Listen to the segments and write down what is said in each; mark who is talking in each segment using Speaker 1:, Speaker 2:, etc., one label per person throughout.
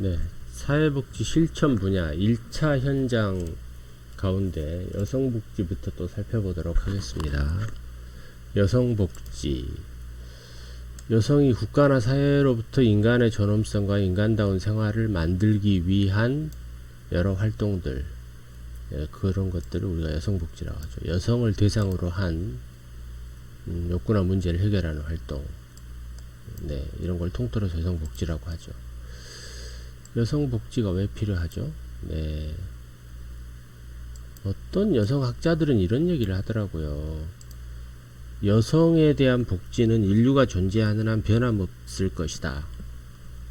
Speaker 1: 네, 사회복지 실천 분야 1차 현장 가운데 여성복지부터 또 살펴보도록 하겠습니다. 여성복지 여성이 국가나 사회로부터 인간의 존엄성과 인간다운 생활을 만들기 위한 여러 활동들 예, 그런 것들을 우리가 여성복지라고 하죠. 여성을 대상으로 한 음, 욕구나 문제를 해결하는 활동 네, 이런 걸 통틀어서 여성복지라고 하죠. 여성복지가 왜 필요하죠? 네. 어떤 여성학자들은 이런 얘기를 하더라고요. 여성에 대한 복지는 인류가 존재하는 한 변함없을 것이다.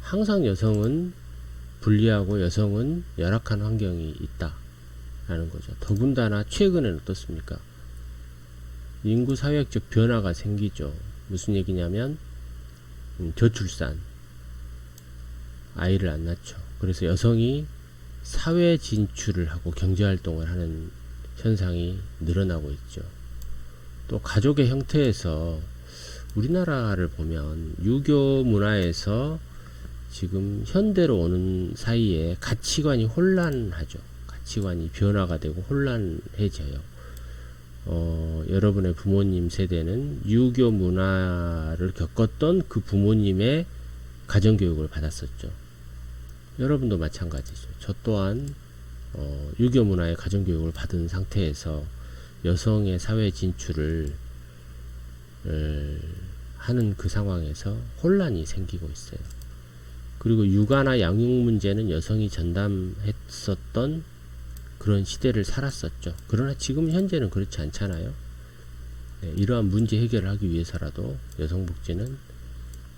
Speaker 1: 항상 여성은 불리하고 여성은 열악한 환경이 있다. 라는 거죠. 더군다나 최근에는 어떻습니까? 인구 사회학적 변화가 생기죠. 무슨 얘기냐면, 음, 저출산, 아이를 안 낳죠. 그래서 여성이 사회 진출을 하고 경제 활동을 하는 현상이 늘어나고 있죠. 또 가족의 형태에서 우리나라를 보면 유교 문화에서 지금 현대로 오는 사이에 가치관이 혼란하죠. 가치관이 변화가 되고 혼란해져요. 어, 여러분의 부모님 세대는 유교 문화를 겪었던 그 부모님의 가정교육을 받았었죠. 여러분도 마찬가지죠. 저 또한 어, 유교 문화의 가정교육을 받은 상태에서 여성의 사회 진출을 을, 하는 그 상황에서 혼란이 생기고 있어요. 그리고 육아나 양육 문제는 여성이 전담했었던 그런 시대를 살았었죠. 그러나 지금 현재는 그렇지 않잖아요. 네, 이러한 문제 해결을 하기 위해서라도 여성 복지는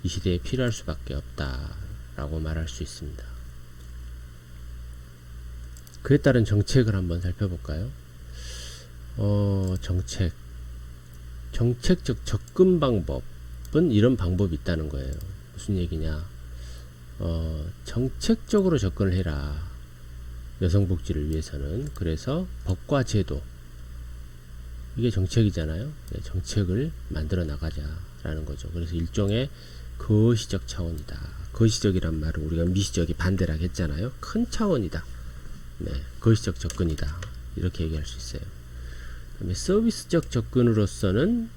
Speaker 1: 이 시대에 필요할 수밖에 없다라고 말할 수 있습니다. 그에 따른 정책을 한번 살펴볼까요? 어, 정책. 정책적 접근 방법은 이런 방법이 있다는 거예요. 무슨 얘기냐? 어, 정책적으로 접근을 해라. 여성 복지를 위해서는. 그래서 법과 제도. 이게 정책이잖아요. 네, 정책을 만들어 나가자라는 거죠. 그래서 일종의 거시적 차원이다. 거시적이란 말은 우리가 미시적이 반대라고 했잖아요. 큰 차원이다. 네, 거시적 접근이다. 이렇게 얘기할 수 있어요. 그다음에 서비스적 접근으로서는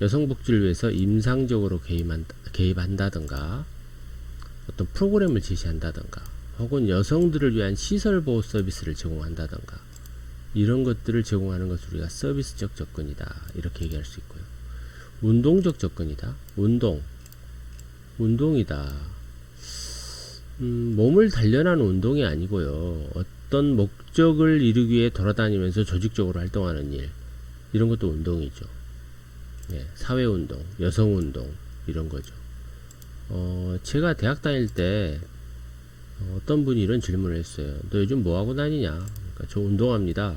Speaker 1: 여성 복지를 위해서 임상적으로 개입한다, 개입한다든가 어떤 프로그램을 제시한다든가 혹은 여성들을 위한 시설 보호 서비스를 제공한다든가 이런 것들을 제공하는 것을 우리가 서비스적 접근이다 이렇게 얘기할 수 있고요. 운동적 접근이다. 운동 운동이다. 음, 몸을 단련하는 운동이 아니고요. 어떤 목적을 이루기 위해 돌아다니면서 조직적으로 활동하는 일 이런 것도 운동이죠. 예, 사회 운동, 여성 운동 이런 거죠. 어, 제가 대학 다닐 때 어, 어떤 분이 이런 질문을 했어요. 너 요즘 뭐 하고 다니냐? 그러니까 저 운동합니다.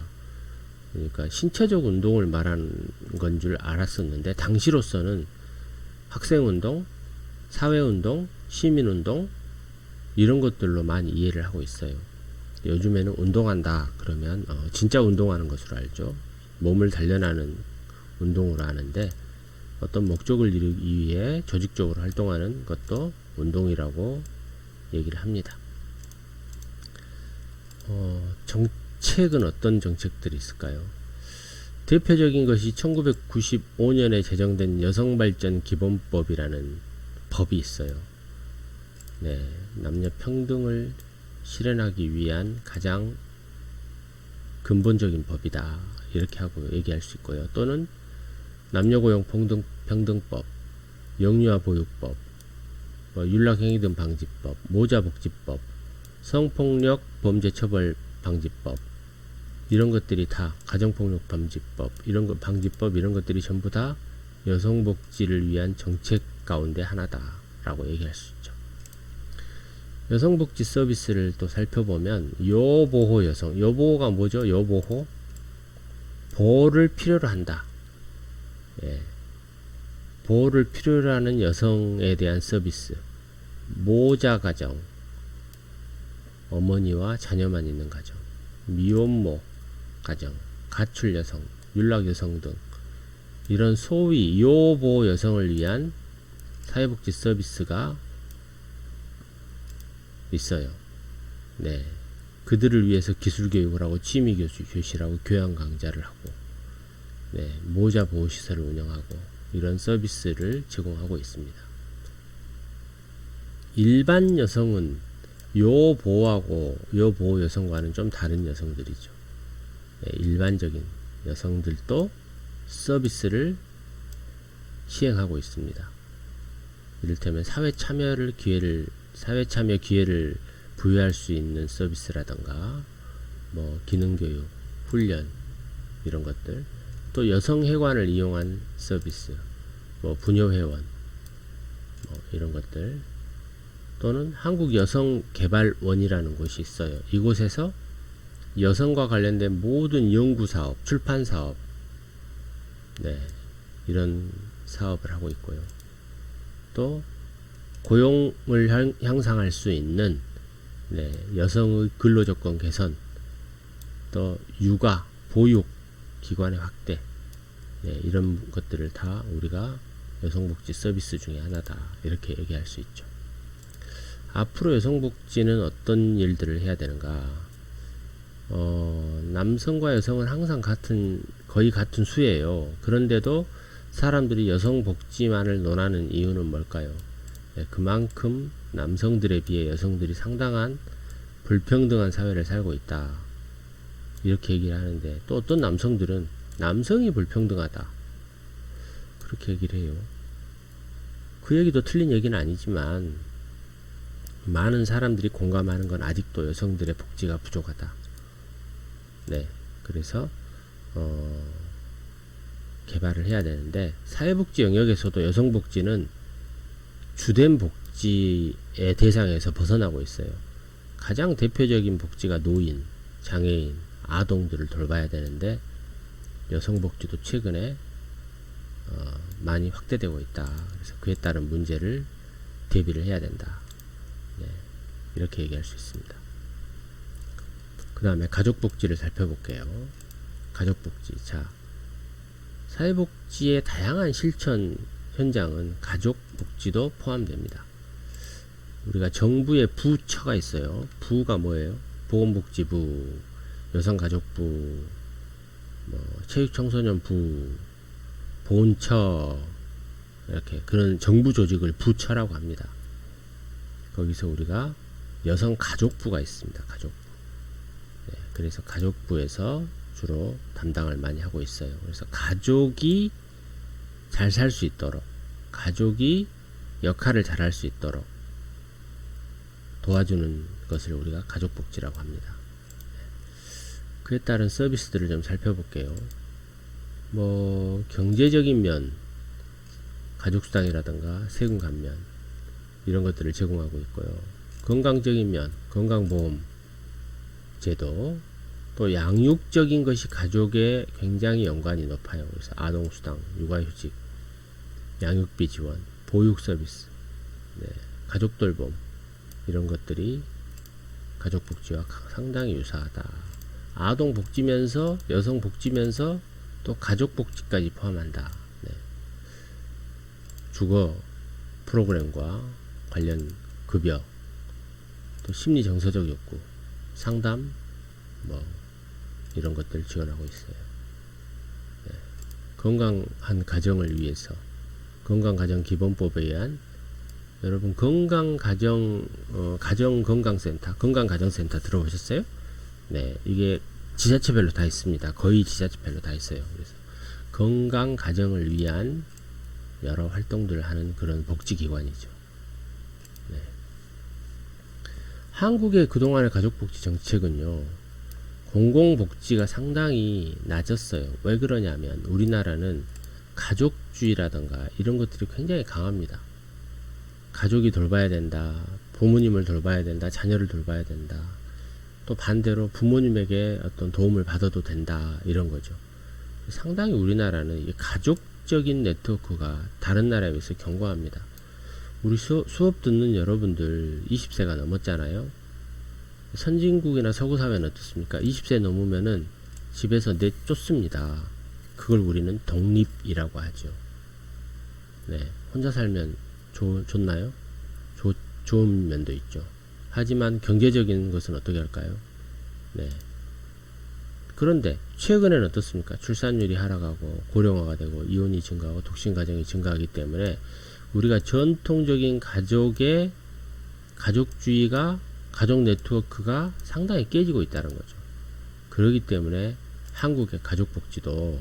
Speaker 1: 그러니까 신체적 운동을 말하는 건 줄 알았었는데 당시로서는 학생 운동, 사회 운동, 시민 운동 이런 것들로 많이 이해를 하고 있어요. 요즘에는 운동한다 그러면 어, 진짜 운동하는 것으로 알죠. 몸을 단련하는 운동으로 아는데 어떤 목적을 이루기 위해 조직적으로 활동하는 것도 운동이라고 얘기를 합니다. 어, 정책은 어떤 정책들이 있을까요? 대표적인 것이 1995년에 제정된 여성발전 기본법이라는 법이 있어요. 네, 남녀 평등을 실현하기 위한 가장 근본적인 법이다. 이렇게 하고 얘기할 수 있고요. 또는 남녀고용 평등, 평등법, 영유아 보육법, 뭐 윤락행위 등 방지법, 모자복지법, 성폭력 범죄 처벌 방지법 이런 것들이 다 가정폭력 방지법 이런 것 방지법 이런 것들이 전부 다 여성 복지를 위한 정책 가운데 하나다라고 얘기할 수 있죠. 여성 복지 서비스를 또 살펴보면 여보호 여성. 여보호가 뭐죠? 여보호? 보호를 필요로 한다. 예. 보호를 필요로 하는 여성에 대한 서비스. 모자 가정. 어머니와 자녀만 있는 가정, 미혼모 가정, 가출 여성, 윤락 여성 등. 이런 소위 요보 여성을 위한 사회복지 서비스가 있어요. 네. 그들을 위해서 기술 교육을 하고 취미 교수 교실하고 교양 강좌를 하고 네, 모자 보호 시설을 운영하고 이런 서비스를 제공하고 있습니다. 일반 여성은 요 보호하고 요 보호 여성과는 좀 다른 여성들이죠. 네, 일반적인 여성들도 서비스를 시행하고 있습니다. 이를테면 사회 참여를 기회를 사회 참여 기회를 부여할 수 있는 서비스라던가 뭐 기능 교육, 훈련 이런 것들 또 여성 회관을 이용한 서비스 뭐 부녀 회원 뭐 이런 것들 또는 한국 여성 개발원이라는 곳이 있어요. 이곳에서 여성과 관련된 모든 연구 사업, 출판 사업 네. 이런 사업을 하고 있고요. 또 고용을 향- 향상할 수 있는 네, 여성의 근로조건 개선, 또 육아, 보육 기관의 확대, 네, 이런 것들을 다 우리가 여성복지 서비스 중에 하나다 이렇게 얘기할 수 있죠. 앞으로 여성복지는 어떤 일들을 해야 되는가? 어, 남성과 여성은 항상 같은 거의 같은 수예요. 그런데도 사람들이 여성 복지만을 논하는 이유는 뭘까요? 네, 그만큼 남성들에 비해 여성들이 상당한 불평등한 사회를 살고 있다. 이렇게 얘기를 하는데 또 어떤 남성들은 남성이 불평등하다. 그렇게 얘기를 해요. 그 얘기도 틀린 얘기는 아니지만 많은 사람들이 공감하는 건 아직도 여성들의 복지가 부족하다. 네. 그래서 어, 개발을 해야 되는데 사회복지 영역에서도 여성복지는 주된 복지의 대상에서 벗어나고 있어요. 가장 대표적인 복지가 노인, 장애인, 아동들을 돌봐야 되는데 여성 복지도 최근에 어, 많이 확대되고 있다. 그래서 그에 따른 문제를 대비를 해야 된다. 네, 이렇게 얘기할 수 있습니다. 그 다음에 가족복지를 살펴볼게요. 가족복지. 자, 사회복지의 다양한 실천 현장은 가족 복지도 포함됩니다. 우리가 정부의 부처가 있어요. 부가 뭐예요? 보건복지부, 여성가족부, 뭐 체육청소년부, 본처 이렇게 그런 정부 조직을 부처라고 합니다. 거기서 우리가 여성가족부가 있습니다. 가족부. 네, 그래서 가족부에서 주로 담당을 많이 하고 있어요. 그래서 가족이 잘 살 수 있도록, 가족이 역할을 잘 할 수 있도록 도와주는 것을 우리가 가족복지라고 합니다. 그에 따른 서비스들을 좀 살펴볼게요. 뭐 경제적인 면, 가족수당이라든가 세금 감면 이런 것들을 제공하고 있고요. 건강적인 면, 건강보험 제도, 또 양육적인 것이 가족에 굉장히 연관이 높아요. 그래서 아동수당, 육아휴직, 양육비 지원, 보육 서비스, 네, 가족 돌봄 이런 것들이 가족 복지와 상당히 유사하다. 아동 복지면서 여성 복지면서 또 가족 복지까지 포함한다. 네. 주거 프로그램과 관련 급여, 또 심리 정서적 욕구, 상담, 뭐 이런 것들을 지원하고 있어요. 네. 건강한 가정을 위해서 건강가정기본법에 의한 여러분 건강 가정 어, 가정 건강센터 건강 가정센터 들어보셨어요? 네 이게 지자체별로 다 있습니다. 거의 지자체별로 다 있어요. 그래서 건강 가정을 위한 여러 활동들을 하는 그런 복지기관이죠. 네. 한국의 그동안의 가족복지 정책은요 공공복지가 상당히 낮았어요. 왜 그러냐면 우리나라는 가족 주의라던가 이런 것들이 굉장히 강합니다. 가족이 돌봐야 된다. 부모님을 돌봐야 된다. 자녀를 돌봐야 된다. 또 반대로 부모님에게 어떤 도움을 받아도 된다. 이런 거죠. 상당히 우리나라는 이 가족적인 네트워크가 다른 나라에 비해서 견고합니다. 우리 수, 수업 듣는 여러분들 20세가 넘었잖아요. 선진국이나 서구 사회는 어떻습니까? 20세 넘으면은 집에서 내쫓습니다. 그걸 우리는 독립이라고 하죠. 네, 혼자 살면 좋, 좋나요? 좋, 좋은 면도 있죠. 하지만 경제적인 것은 어떻게 할까요? 네. 그런데 최근에는 어떻습니까? 출산율이 하락하고 고령화가 되고 이혼이 증가하고 독신 가정이 증가하기 때문에 우리가 전통적인 가족의 가족주의가 가족 네트워크가 상당히 깨지고 있다는 거죠. 그렇기 때문에 한국의 가족 복지도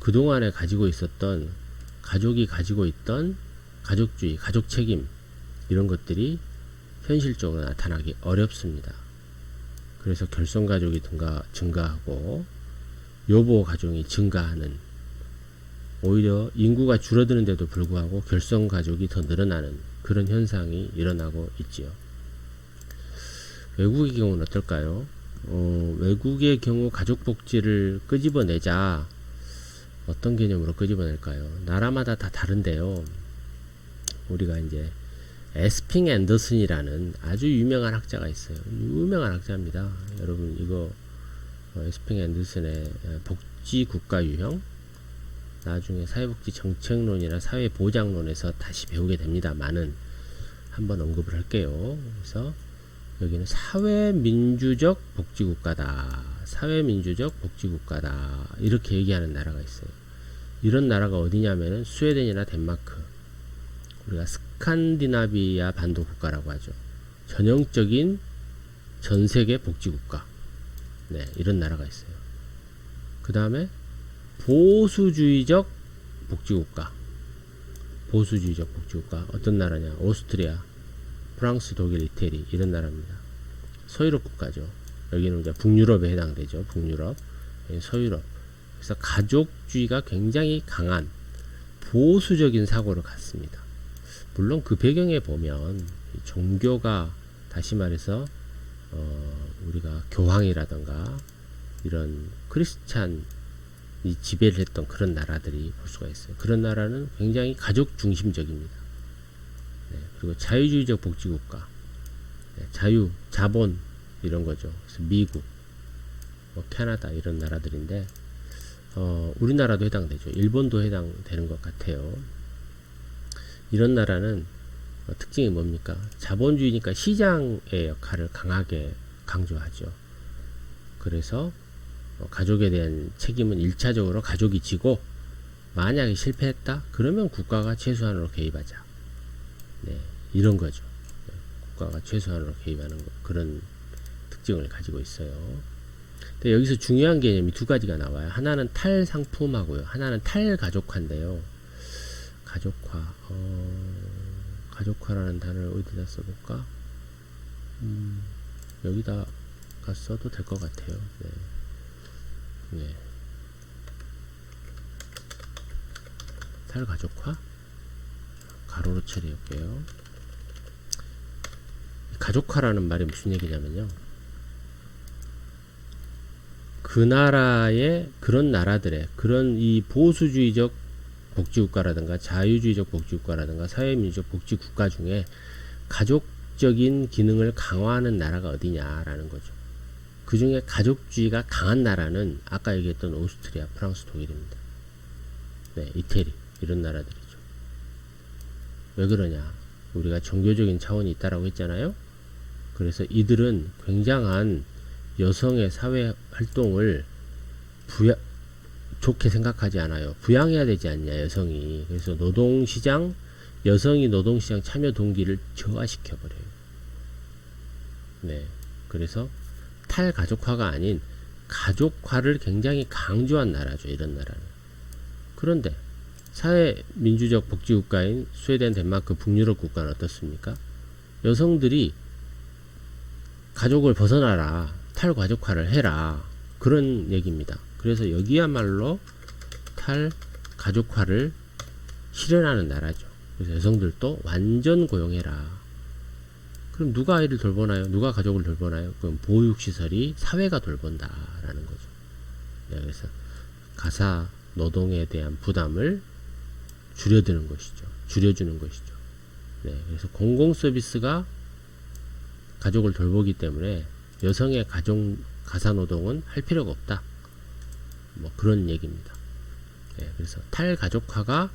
Speaker 1: 그동안에 가지고 있었던 가족이 가지고 있던 가족주의, 가족 책임 이런 것들이 현실적으로 나타나기 어렵습니다. 그래서 결손 가족이 증가, 증가하고 요보 가족이 증가하는 오히려 인구가 줄어드는데도 불구하고 결손 가족이 더 늘어나는 그런 현상이 일어나고 있지요. 외국의 경우는 어떨까요? 어, 외국의 경우 가족 복지를 끄집어내자 어떤 개념으로 끄집어낼까요? 나라마다 다 다른데요. 우리가 이제 에스핑 앤더슨이라는 아주 유명한 학자가 있어요. 유명한 학자입니다. 여러분 이거 어, 에스핑 앤더슨의 복지 국가 유형 나중에 사회복지 정책론이나 사회보장론에서 다시 배우게 됩니다. 많은 한번 언급을 할게요. 그래서 여기는 사회민주적 복지국가다. 사회민주적 복지국가다. 이렇게 얘기하는 나라가 있어요. 이런 나라가 어디냐면은 스웨덴이나 덴마크. 우리가 스칸디나비아 반도 국가라고 하죠. 전형적인 전 세계 복지국가. 네, 이런 나라가 있어요. 그 다음에 보수주의적 복지국가. 보수주의적 복지국가. 어떤 나라냐? 오스트리아, 프랑스, 독일, 이태리 이런 나라입니다. 서유럽 국가죠. 여기는 이제 북유럽에 해당되죠. 북유럽, 예, 서유럽. 그래서 가족주의가 굉장히 강한 보수적인 사고를 갖습니다. 물론 그 배경에 보면 이 종교가 다시 말해서 어, 우리가 교황이라던가 이런 크리스찬 이 지배를 했던 그런 나라들이 볼 수가 있어요. 그런 나라는 굉장히 가족 중심적입니다. 네, 그리고 자유주의적 복지국가, 네, 자유, 자본 이런 거죠. 그래서 미국, 뭐 캐나다 이런 나라들인데 어, 우리나라도 해당되죠. 일본도 해당되는 것 같아요. 이런 나라는 어, 특징이 뭡니까? 자본주의니까 시장의 역할을 강하게 강조하죠. 그래서 어, 가족에 대한 책임은 일차적으로 가족이 지고 만약에 실패했다 그러면 국가가 최소한으로 개입하자 네, 이런 거죠 네, 국가가 최소한으로 개입하는 거, 그런 특징을 가지고 있어요 근데 여기서 중요한 개념이 두 가지가 나와요 하나는 탈상품하고요 하나는 탈가족화인데요 가족화 어, 가족화라는 단어를 어디다 써볼까 음, 여기다가 써도 될 것 같아요 네. 네. 탈가족화 가로로 처리할게요. 가족화라는 말이 무슨 얘기냐면요. 그 나라의 그런 나라들의 그런 이 보수주의적 복지국가라든가 자유주의적 복지국가라든가 사회민주적 복지국가 중에 가족적인 기능을 강화하는 나라가 어디냐라는 거죠. 그 중에 가족주의가 강한 나라는 아까 얘기했던 오스트리아, 프랑스, 독일입니다. 네, 이태리 이런 나라들이죠. 왜 그러냐? 우리가 종교적인 차원이 있다라고 했잖아요. 그래서 이들은 굉장한 여성의 사회 활동을 부양 좋게 생각하지 않아요. 부양해야 되지 않냐 여성이. 그래서 노동시장 여성이 노동시장 참여 동기를 저하시켜 버려요. 네, 그래서 탈가족화가 아닌 가족화를 굉장히 강조한 나라죠. 이런 나라는. 그런데 사회민주적 복지국가인 스웨덴, 덴마크, 북유럽 국가는 어떻습니까? 여성들이 가족을 벗어나라. 탈가족화를 해라. 그런 얘기입니다. 그래서 여기야말로 탈가족화를 실현하는 나라죠. 그래서 여성들도 완전 고용해라. 그럼 누가 아이를 돌보나요? 누가 가족을 돌보나요? 그럼 보육시설이 사회가 돌본다라는 거죠. 네, 그래서 가사 노동에 대한 부담을 줄여드는 것이죠. 줄여주는 것이죠. 네, 그래서 공공 서비스가 가족을 돌보기 때문에 여성의 가족 가사 노동은 할 필요가 없다. 뭐 그런 얘기입니다. 네, 그래서 탈가족화가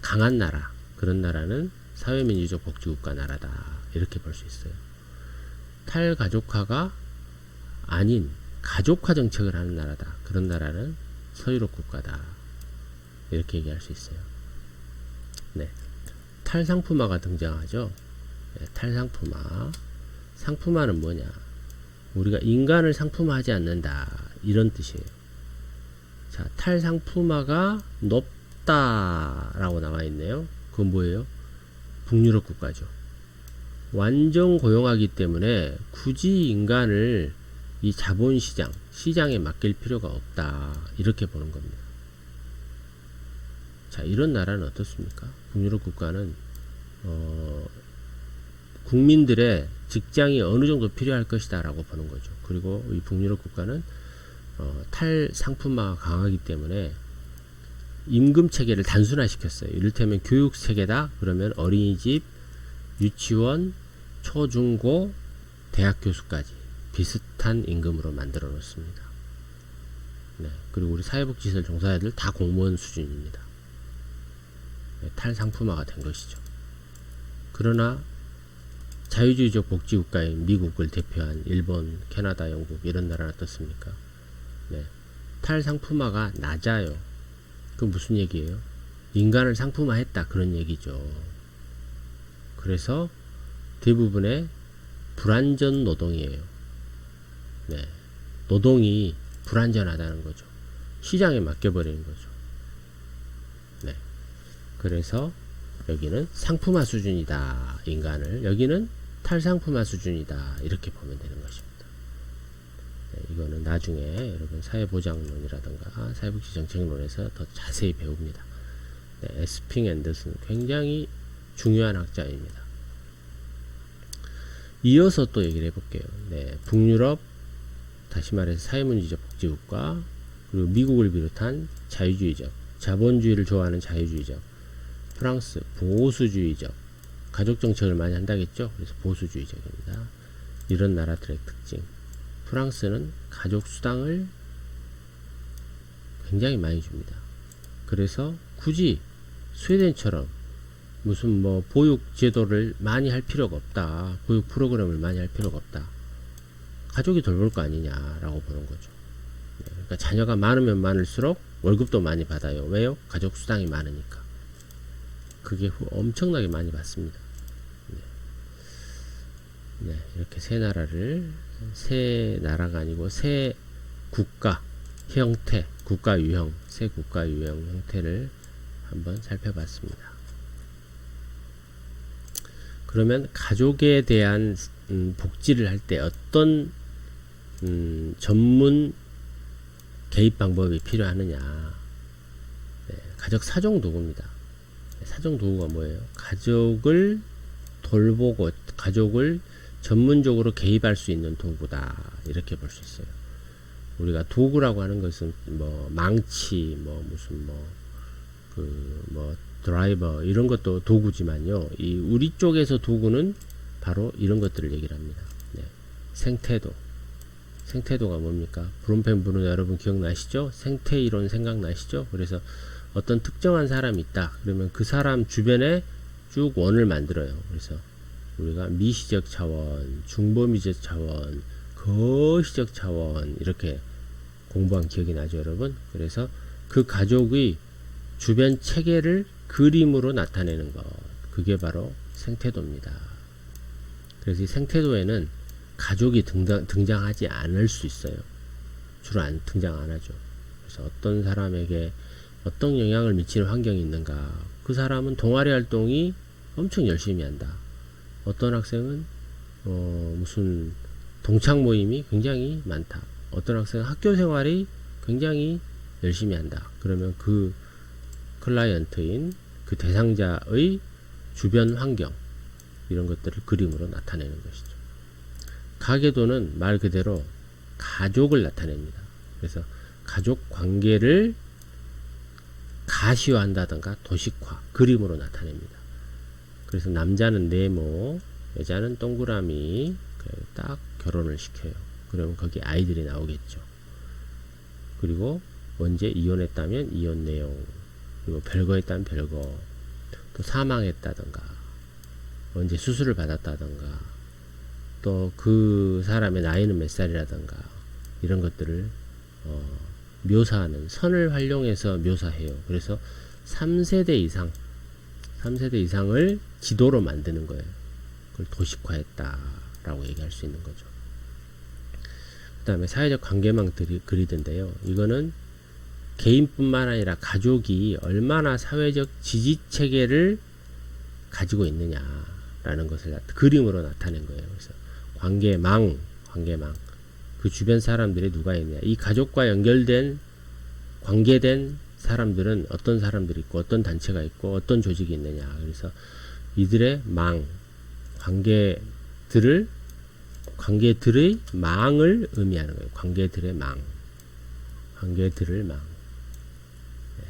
Speaker 1: 강한 나라 그런 나라는 사회민주적 복지국가 나라다 이렇게 볼 수 있어요. 탈가족화가 아닌 가족화 정책을 하는 나라다. 그런 나라는 서유럽 국가다. 이렇게 얘기할 수 있어요. 네. 탈상품화가 등장하죠. 네, 탈상품화. 상품화는 뭐냐? 우리가 인간을 상품화하지 않는다. 이런 뜻이에요. 자, 탈상품화가 높다 라고 나와 있네요. 그건 뭐예요? 북유럽 국가죠. 완전 고용하기 때문에 굳이 인간을 이 자본시장, 시장에 맡길 필요가 없다. 이렇게 보는 겁니다. 자, 이런 나라는 어떻습니까? 북유럽 국가는, 어, 국민들의 직장이 어느 정도 필요할 것이다. 라고 보는 거죠. 그리고 이 북유럽 국가는, 어, 탈상품화가 강하기 때문에 임금 체계를 단순화시켰어요. 이를테면 교육 체계다. 그러면 어린이집, 유치원, 초중고, 대학 교수까지 비슷한 임금으로 만들어 놓습니다. 네. 그리고 우리 사회복지시설 종사자들 다 공무원 수준입니다. 네, 탈상품화가 된 것이죠. 그러나 자유주의적 복지국가인 미국을 대표한 일본, 캐나다, 영국 이런 나라는 어떻습니까? 네. 탈상품화가 낮아요. 그 무슨 얘기예요? 인간을 상품화했다 그런 얘기죠. 그래서 대부분의 불안전 노동이에요. 네. 노동이 불안전하다는 거죠. 시장에 맡겨버리는 거죠. 네. 그래서 여기는 상품화 수준이다. 인간을. 여기는 탈상품화 수준이다. 이렇게 보면 되는 것입니다. 네, 이거는 나중에 여러분 사회보장론이라든가 사회복지정책론에서 더 자세히 배웁니다. 네, 에스핑 앤더슨 굉장히 중요한 학자입니다. 이어서 또 얘기를 해볼게요. 네, 북유럽 다시 말해서 사회문제적 복지국가 그리고 미국을 비롯한 자유주의적 자본주의를 좋아하는 자유주의적 프랑스 보수주의적 가족 정책을 많이 한다겠죠. 그래서 보수주의적입니다. 이런 나라들의 특징. 프랑스는 가족 수당을 굉장히 많이 줍니다. 그래서 굳이 스웨덴처럼 무슨 뭐 보육 제도를 많이 할 필요가 없다. 보육 프로그램을 많이 할 필요가 없다. 가족이 돌볼 거 아니냐라고 보는 거죠. 네, 그러니까 자녀가 많으면 많을수록 월급도 많이 받아요. 왜요? 가족 수당이 많으니까. 그게 후- 엄청나게 많이 받습니다. 네. 네, 이렇게 세 나라를 세 나라가 아니고 세 국가 형태, 국가 유형, 세 국가 유형 형태를 한번 살펴봤습니다. 그러면 가족에 대한 음, 복지를 할 때 어떤 음, 전문 개입 방법이 필요하느냐? 네, 가족 사정 도구입니다. 네, 사정 도구가 뭐예요? 가족을 돌보고 가족을 전문적으로 개입할 수 있는 도구다 이렇게 볼 수 있어요. 우리가 도구라고 하는 것은 뭐 망치, 뭐 무슨 뭐 그 뭐 드라이버 이런 것도 도구지만요. 이 우리 쪽에서 도구는 바로 이런 것들을 얘기를 합니다. 네. 생태도. 생태도가 뭡니까? 브롬펜 분은 여러분 기억나시죠? 생태 이론 생각나시죠? 그래서 어떤 특정한 사람이 있다. 그러면 그 사람 주변에 쭉 원을 만들어요. 그래서 우리가 미시적 차원, 중범위적 차원, 거시적 차원 이렇게 공부한 기억이 나죠, 여러분? 그래서 그 가족의 주변 체계를 그림으로 나타내는 것. 그게 바로 생태도입니다. 그래서 이 생태도에는 가족이 등장, 등장하지 않을 수 있어요. 주로 안, 등장 안 하죠. 그래서 어떤 사람에게 어떤 영향을 미치는 환경이 있는가. 그 사람은 동아리 활동이 엄청 열심히 한다. 어떤 학생은 어, 무슨 동창 모임이 굉장히 많다. 어떤 학생은 학교 생활이 굉장히 열심히 한다. 그러면 그 클라이언트인 그 대상자의 주변 환경 이런 것들을 그림으로 나타내는 것이죠. 가계도는 말 그대로 가족을 나타냅니다. 그래서 가족 관계를 가시화한다든가 도식화, 그림으로 나타냅니다. 그래서 남자는 네모, 여자는 동그라미, 딱 결혼을 시켜요. 그러면 거기 아이들이 나오겠죠. 그리고 언제 이혼했다면 이혼 내용, 그리고 별거 했다면 별거, 또 사망했다든가, 언제 수술을 받았다든가, 또 그 사람의 나이는 몇 살이라든가 이런 것들을 어, 묘사하는 선을 활용해서 묘사해요. 그래서 3세대 이상 3세대 이상을 지도로 만드는 거예요. 그걸 도식화했다라고 얘기할 수 있는 거죠. 그 다음에 사회적 관계망 그리던데요. 이거는 개인뿐만 아니라 가족이 얼마나 사회적 지지 체계를 가지고 있느냐라는 것을 나- 그림으로 나타낸 거예요. 그래서 관계망, 관계망. 그 주변 사람들이 누가 있냐. 이 가족과 연결된, 관계된 사람들은 어떤 사람들이 있고, 어떤 단체가 있고, 어떤 조직이 있느냐. 그래서 이들의 망, 관계들을, 관계들의 망을 의미하는 거예요. 관계들의 망. 관계들을 망. 네.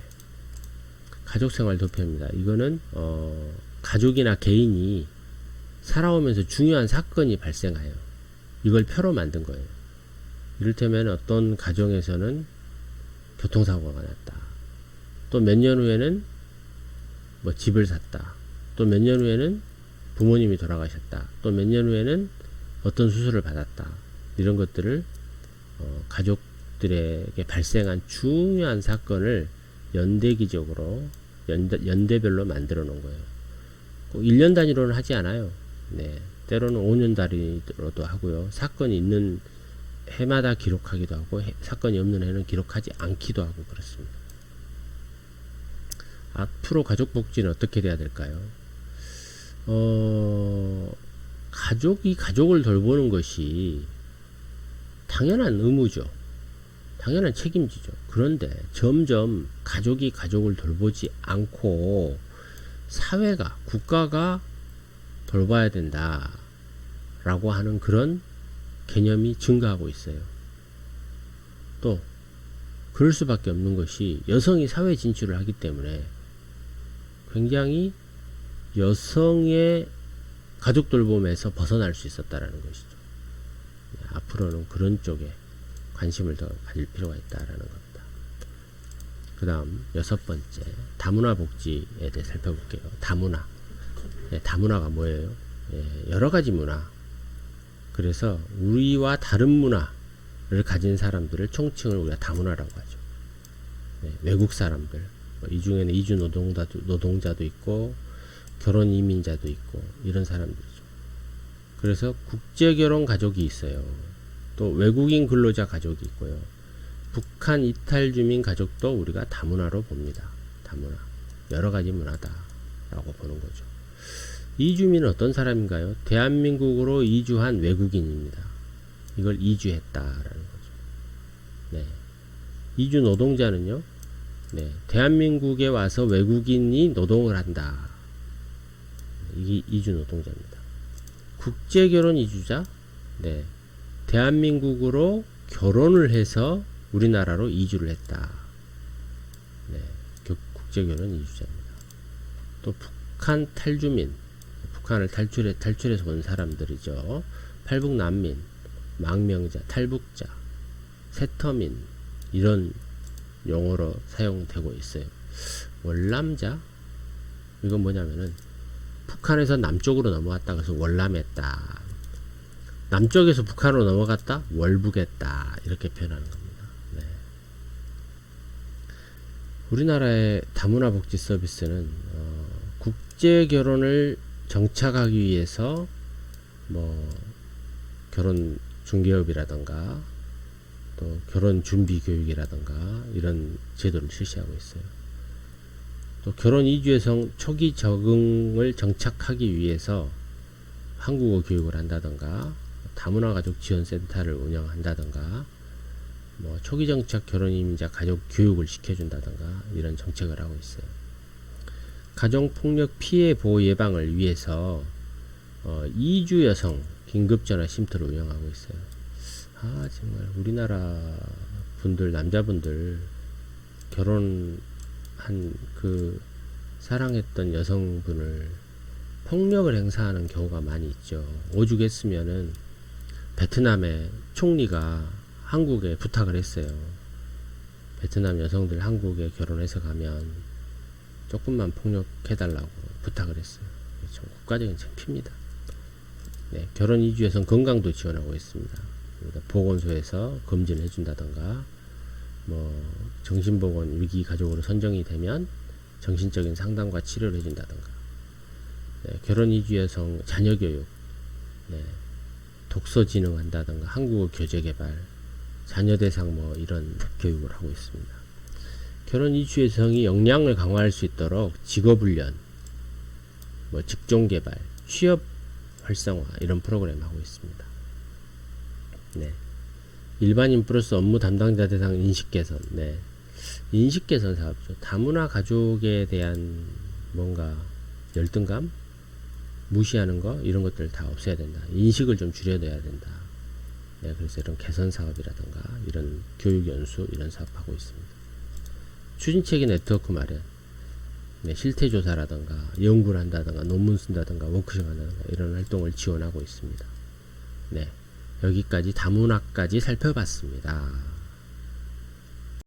Speaker 1: 가족생활 도표입니다. 이거는, 어, 가족이나 개인이 살아오면서 중요한 사건이 발생해요. 이걸 표로 만든 거예요. 이를테면 어떤 가정에서는 교통사고가 났다. 또 몇 년 후에는 뭐 집을 샀다. 또 몇 년 후에는 부모님이 돌아가셨다. 또 몇 년 후에는 어떤 수술을 받았다. 이런 것들을 어, 가족들에게 발생한 중요한 사건을 연대기적으로 연대, 연대 별로 만들어 놓은 거예요. 꼭 1년 단위로는 하지 않아요. 네. 때로는 5년 단위로도 하고요. 사건이 있는 해마다 기록하기도 하고 해- 사건이 없는 해는 기록하지 않기도 하고 그렇습니다. 앞으로 가족 복지는 어떻게 돼야 될까요? 어, 가족이 가족을 돌보는 것이 당연한 의무죠. 당연한 책임지죠. 그런데 점점 가족이 가족을 돌보지 않고 사회가, 국가가 돌봐야 된다. 라고 하는 그런 개념이 증가하고 있어요. 또, 그럴 수밖에 없는 것이 여성이 사회 진출을 하기 때문에 굉장히 여성의 가족 돌봄에서 벗어날 수 있었다라는 것이죠. 네, 앞으로는 그런 쪽에 관심을 더 가질 필요가 있다라는 겁니다. 그 다음 여섯 번째 다문화 복지에 대해 살펴볼게요. 다문화. 예, 다문화가 뭐예요? 예, 여러 가지 문화. 그래서 우리와 다른 문화를 가진 사람들을 총칭을 우리가 다문화라고 하죠. 예, 외국 사람들. 뭐이 중에는 이주 노동자도, 노동자도 있고 결혼 이민자도 있고 이런 사람들이죠. 그래서 국제 결혼 가족이 있어요. 또 외국인 근로자 가족이 있고요. 북한 이탈 주민 가족도 우리가 다문화로 봅니다. 다문화. 여러 가지 문화다라고 보는 거죠. 이주민은 어떤 사람인가요? 대한민국으로 이주한 외국인입니다. 이걸 이주했다라는 거죠. 네. 이주 노동자는요, 네. 대한민국에 와서 외국인이 노동을 한다. 이게 이주 노동자입니다. 국제 결혼 이주자, 네. 대한민국으로 결혼을 해서 우리나라로 이주를 했다. 네. 교- 국제 결혼 이주자입니다. 또 북한 탈주민, 북한을 탈출해, 탈출해서 온 사람들이죠. 팔북 난민, 망명자, 탈북자, 세터민, 이런 용어로 사용되고 있어요. 월남자? 이건 뭐냐면은, 북한에서 남쪽으로 넘어갔다 그래서 월남했다. 남쪽에서 북한으로 넘어갔다? 월북했다. 이렇게 표현하는 겁니다. 네. 우리나라의 다문화 복지 서비스는, 어, 국제 결혼을 정착하기 위해서 뭐 결혼 중개업이라던가 또 결혼 준비 교육이라던가 이런 제도를 실시하고 있어요. 또 결혼 이주 여성 초기 적응을 정착하기 위해서 한국어 교육을 한다던가 다문화 가족 지원 센터를 운영한다던가 뭐 초기 정착 결혼 이민자 가족 교육을 시켜준다던가 이런 정책을 하고 있어요. 가정폭력 피해 보호 예방을 위해서 어, 이주 여성 긴급전화 쉼터를 운영하고 있어요. 아 정말 우리나라 분들 남자분들 결혼한 그 사랑했던 여성분을 폭력을 행사하는 경우가 많이 있죠. 오죽했으면은 베트남의 총리가 한국에 부탁을 했어요. 베트남 여성들 한국에 결혼해서 가면 조금만 폭력해달라고 부탁을 했어요. 참 국가적인 창피입니다. 네, 결혼 이주에선 건강도 지원하고 있습니다. 그러니까 보건소에서 검진해 준다던가 뭐 정신보건 위기 가족으로 선정이 되면 정신적인 상담과 치료를 해준다던가 네, 결혼 이주 여성 자녀 교육 네, 독서 진흥한다던가 한국어 교재 개발 자녀 대상 뭐 이런 교육을 하고 있습니다. 결혼 이주 여성이 역량을 강화할 수 있도록 직업 훈련 뭐 직종 개발 취업 활성화 이런 프로그램 하고 있습니다. 네. 일반인 플러스 업무 담당자 대상 인식 개선. 네. 인식 개선 사업죠. 다문화 가족에 대한 뭔가 열등감, 무시하는 거 이런 것들 다 없애야 된다. 인식을 좀 줄여둬야 된다. 네, 그래서 이런 개선 사업이라든가 이런 교육 연수 이런 사업 하고 있습니다. 추진체계 네트워크 마련. 네, 실태 조사라든가 연구를 한다든가 논문 쓴다든가 워크숍 한다든가 이런 활동을 지원하고 있습니다. 네. 여기까지 다문화까지 살펴봤습니다.